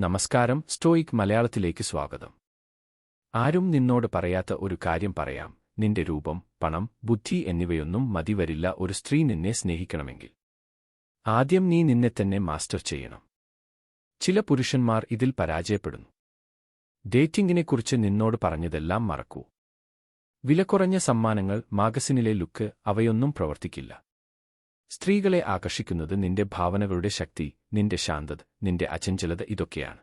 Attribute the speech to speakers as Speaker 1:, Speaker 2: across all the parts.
Speaker 1: നമസ്കാരം സ്റ്റോയിക് മലയാളത്തിലേക്ക് സ്വാഗതം. ആരും നിന്നോട് പറയാത്ത ഒരു കാര്യം പറയാം. നിന്റെ രൂപം പണം ബുദ്ധി എന്നിവയൊന്നും മതിവരില്ല. ഒരു സ്ത്രീ നിന്നെ സ്നേഹിക്കണമെങ്കിൽ. ആദ്യം നീ നിന്നെ തന്നെ മാസ്റ്റർ ചെയ്യണം. ചില പുരുഷന്മാർ ഇതിൽ പരാജയപ്പെടുന്നു. ഡേറ്റിംഗിനെക്കുറിച്ച് നിന്നോട് പറഞ്ഞതെല്ലാം മറക്കൂ. വിലക്കുറഞ്ഞ സമ്മാനങ്ങൾ മാഗസിനിലെ ലുക്ക് അവയൊന്നും പ്രവർത്തിക്കില്ല. സ്ത്രീകളെ ആകർഷിക്കുന്നത് നിന്റെ ഭാവനകളുടെ ശക്തി നിന്റെ ശാന്തത നിന്റെ അചഞ്ചലത ഇതൊക്കെയാണ്.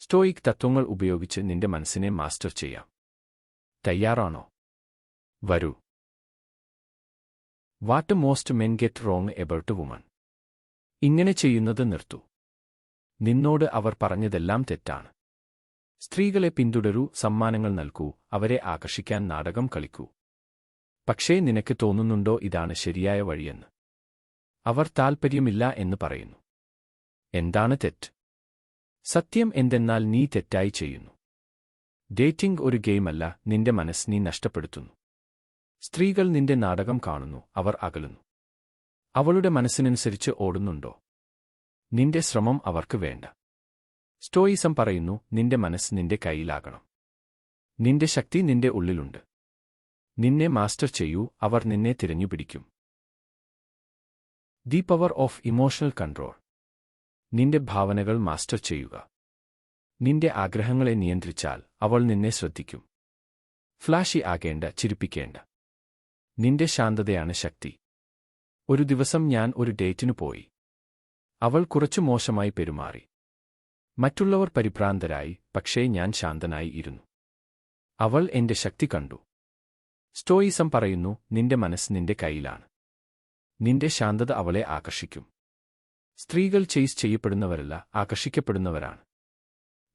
Speaker 1: സ്റ്റോയിക് തത്വങ്ങൾ ഉപയോഗിച്ച് നിന്റെ മനസ്സിനെ മാസ്റ്റർ ചെയ്യാം. തയ്യാറാണോ? വരൂ. What most men get wrong about woman? ഇങ്ങനെ ചെയ്യുന്നത് നിർത്തു. നിന്നോട് അവർ പറഞ്ഞതെല്ലാം തെറ്റാണ്. സ്ത്രീകളെ പിന്തുടരൂ സമ്മാനങ്ങൾ നൽകൂ അവരെ ആകർഷിക്കാൻ നാടകം കളിക്കൂ. പക്ഷേ നിനക്ക് തോന്നുന്നുണ്ടോ ഇതാണ് ശരിയായ വഴിയെന്ന്? അവർ താൽപ്പര്യമില്ല എന്ന് പറയുന്നു. എന്താണ് തെറ്റ്? സത്യം എന്തെന്നാൽ നീ തെറ്റായി ചെയ്യുന്നു. ഡേറ്റിംഗ് ഒരു ഗെയിമല്ല നിന്റെ മനസ്സ് നീ നഷ്ടപ്പെടുത്തുന്നു. സ്ത്രീകൾ നിന്റെ നാടകം കാണുന്നു അവർ അകലുന്നു. അവളുടെ മനസ്സിനനുസരിച്ച് ഓടുന്നുണ്ടോ? നിന്റെ ശ്രമം അവർക്ക് വേണ്ട. സ്റ്റോയിസം പറയുന്നു നിന്റെ മനസ്സ് നിന്റെ കയ്യിലാകണം. നിന്റെ ശക്തി നിന്റെ ഉള്ളിലുണ്ട്. നിന്നെ മാസ്റ്റർ ചെയ്യൂ അവർ നിന്നെ തിരഞ്ഞുപിടിക്കും. The power of emotional control. നിന്റെ ഭാവനകൾ മാസ്റ്റർ ചെയ്യുക. നിന്റെ ആഗ്രഹങ്ങളെ നിയന്ത്രിച്ചാൽ അവൾ നിന്നെ ശ്രദ്ധിക്കും. ഫ്ലാഷി ആകേണ്ട ചിരിപ്പിക്കേണ്ട. നിന്റെ ശാന്തതയാണ് ശക്തി. ഒരു ദിവസം ഞാൻ ഒരു ഡേറ്റിനു പോയി. അവൾ കുറച്ചു മോശമായി പെരുമാറി. മറ്റുള്ളവർ പരിഭ്രാന്തരായി പക്ഷേ ഞാൻ ശാന്തനായി ഇരുന്നു. അവൾ എന്റെ ശക്തി കണ്ടു. സ്റ്റോയിസം പറയുന്നു നിന്റെ മനസ്സ് നിന്റെ കയ്യിലാണ്. നിന്റെ ശാന്തത അവളെ ആകർഷിക്കും. സ്ത്രീകൾ ചെയ്സ് ചെയ്യപ്പെടുന്നവരല്ല ആകർഷിക്കപ്പെടുന്നവരാണ്.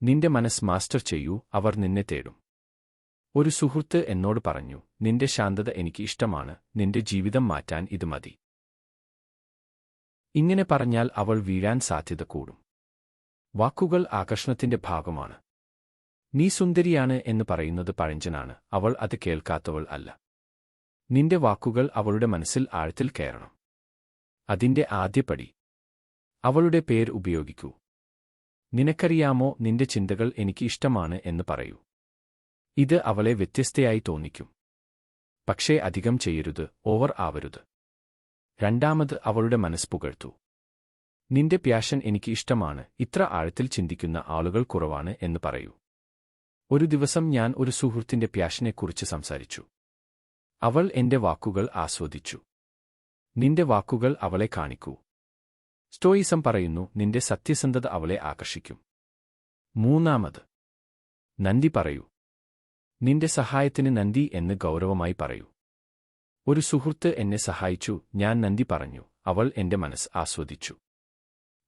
Speaker 1: നിന്റെ മനസ്സ് മാസ്റ്റർ ചെയ്യൂ അവർ നിന്നെ തേടും. ഒരു സുഹൃത്ത് എന്നോട് പറഞ്ഞു നിന്റെ ശാന്തത എനിക്ക് ഇഷ്ടമാണ് നിന്റെ ജീവിതം മാറ്റാൻ ഇത് മതി. ഇങ്ങനെ പറഞ്ഞാൽ അവൾ വീഴാൻ സാധ്യത കൂടും. വാക്കുകൾ ആകർഷണത്തിന്റെ ഭാഗമാണ്. നീ സുന്ദരിയാണ് എന്ന് പറയുന്നത് പഴഞ്ചനാണ് അവൾ അത് കേൾക്കാത്തവൾ അല്ല. നിന്റെ വാക്കുകൾ അവളുടെ മനസ്സിൽ ആഴത്തിൽ കയറണം. അതിന്റെ ആദ്യപടി. അവളുടെ പേര് ഉപയോഗിക്കൂ. നിനക്കറിയാമോ നിന്റെ ചിന്തകൾ എനിക്ക് ഇഷ്ടമാണ് എന്ന് പറയൂ. ഇത് അവളെ വ്യത്യസ്തയായി തോന്നിക്കും. പക്ഷേ അധികം ചെയ്യരുത് ഓവർ ആവരുത്. രണ്ടാമത് അവളുടെ മനസ്സ് പുകഴ്ത്തു. നിന്റെ പ്യാഷൻ എനിക്ക് ഇഷ്ടമാണ് ഇത്ര ആഴത്തിൽ ചിന്തിക്കുന്ന ആളുകൾ കുറവാണ് എന്ന് പറയൂ. ഒരു ദിവസം ഞാൻ ഒരു സുഹൃത്തിന്റെ പ്യാഷനെക്കുറിച്ച് സംസാരിച്ചു. അവൾ എന്റെ വാക്കുകൾ ആസ്വദിച്ചു. നിന്റെ വാക്കുകൾ അവളെ കാണിക്കൂ. സ്റ്റോയിസം പറയുന്നു നിന്റെ സത്യസന്ധത അവളെ ആകർഷിക്കും. മൂന്നാമത് നന്ദി പറയൂ. നിന്റെ സഹായത്തിന് നന്ദി എന്ന് ഗൗരവമായി പറയൂ. ഒരു സുഹൃത്ത് എന്നെ സഹായിച്ചു ഞാൻ നന്ദി പറഞ്ഞു അവൾ എന്റെ മനസ്സ് ആസ്വദിച്ചു.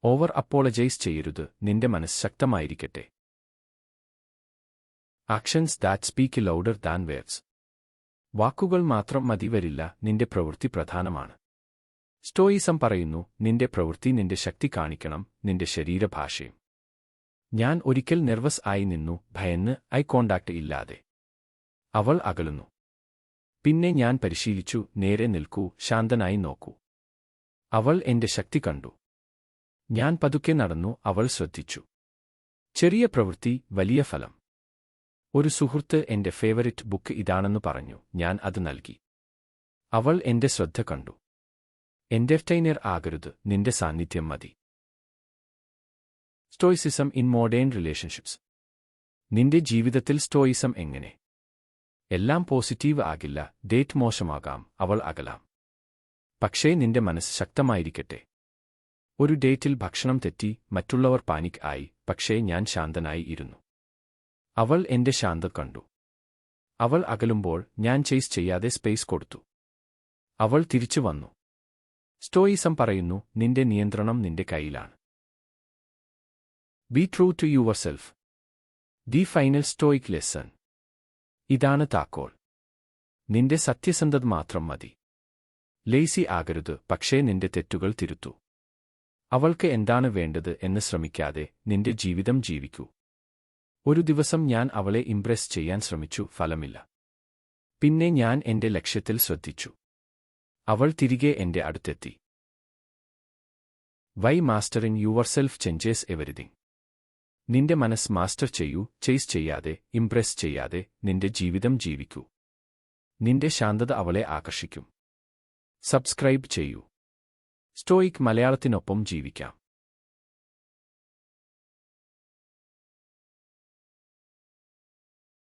Speaker 1: ഓവർ അപ്പോളജൈസ് ചെയ്യരുത് നിന്റെ മനസ്സ് ശക്തമായിരിക്കട്ടെ. Actions that speak louder than waves. വാക്കുകൾ മാത്രം മതിവരില്ല നിന്റെ പ്രവൃത്തി പ്രധാനമാണ്. സ്റ്റോയിസം പറയുന്നു നിന്റെ പ്രവൃത്തി നിന്റെ ശക്തി കാണിക്കണം നിന്റെ ശരീരഭാഷയും. ഞാൻ ഒരിക്കൽ നെർവസ് ആയി നിന്നു ഭയന്ന് ഐ കോണ്ടാക്ട് ഇല്ലാതെ. അവൾ അകലുന്നു. പിന്നെ ഞാൻ പരിശീലിച്ചു നേരെ നിൽക്കൂ ശാന്തനായി നോക്കൂ. അവൾ എന്റെ ശക്തി കണ്ടു. ഞാൻ പതുക്കെ നടന്നു അവൾ ശ്രദ്ധിച്ചു. ചെറിയ പ്രവൃത്തി വലിയ ഫലം. ഒരു സുഹൃത്ത് എന്റെ ഫേവറിറ്റ് ബുക്ക് ഇതാണെന്ന് പറഞ്ഞു ഞാൻ അത് നൽകി. അവൾ എന്റെ ശ്രദ്ധ കണ്ടു. എന്റർടൈനർ ആകരുത് നിന്റെ സാന്നിധ്യം മതി. Stoicism in modern relationships. നിന്റെ ജീവിതത്തിൽ സ്റ്റോയിസം എങ്ങനെ? എല്ലാം പോസിറ്റീവ് ആകില്ല ഡേറ്റ് മോശമാകാം അവൾ അകലാം. പക്ഷേ നിന്റെ മനസ്സ് ശക്തമായിരിക്കട്ടെ. ഒരു ഡേറ്റിൽ ഭക്ഷണം തെറ്റി മറ്റുള്ളവർ പാനിക് ആയി പക്ഷേ ഞാൻ ശാന്തനായി ഇരുന്നു. അവൾ എന്റെ ശാന്ത കണ്ടു. അവൾ അകലുമ്പോൾ ഞാൻ ചെയ്സ് ചെയ്യാതെ സ്പേസ് കൊടുത്തു. അവൾ തിരിച്ചു വന്നു. സ്റ്റോയിസം പറയുന്നു നിന്റെ നിയന്ത്രണം നിന്റെ കയ്യിലാണ്. Be true to yourself the final stoic lesson ഇതാണ് താക്കോൾ നിന്റെ സത്യസന്ധത മാത്രം മതി. ലേസി ആകരുത് പക്ഷേ നിന്റെ തെറ്റുകൾ തിരുത്തു. അവൾക്ക് എന്താണ് വേണ്ടത് എന്ന് ശ്രമിക്കാതെ നിന്റെ ജീവിതം ജീവിക്കൂ. ഒരു ദിവസം ഞാൻ അവളെ ഇംപ്രസ് ചെയ്യാൻ ശ്രമിച്ചു ഫലമില്ല. പിന്നെ ഞാൻ എന്റെ ലക്ഷ്യത്തിൽ ശ്രദ്ധിച്ചു. അവൾ തിരികെ എന്റെ അടുത്തെത്തി. Why master in yourself changes everything. നിന്റെ മനസ്സ് മാസ്റ്റർ ചെയ്യൂ ചേസ് ചെയ്യാതെ ഇംപ്രസ് ചെയ്യാതെ നിന്റെ ജീവിതം ജീവിക്കൂ. നിന്റെ ശാന്തത അവളെ ആകർഷിക്കും. സബ്സ്ക്രൈബ് ചെയ്യൂ. സ്റ്റോയിക് മലയാളത്തിനൊപ്പം ജീവിക്കാം.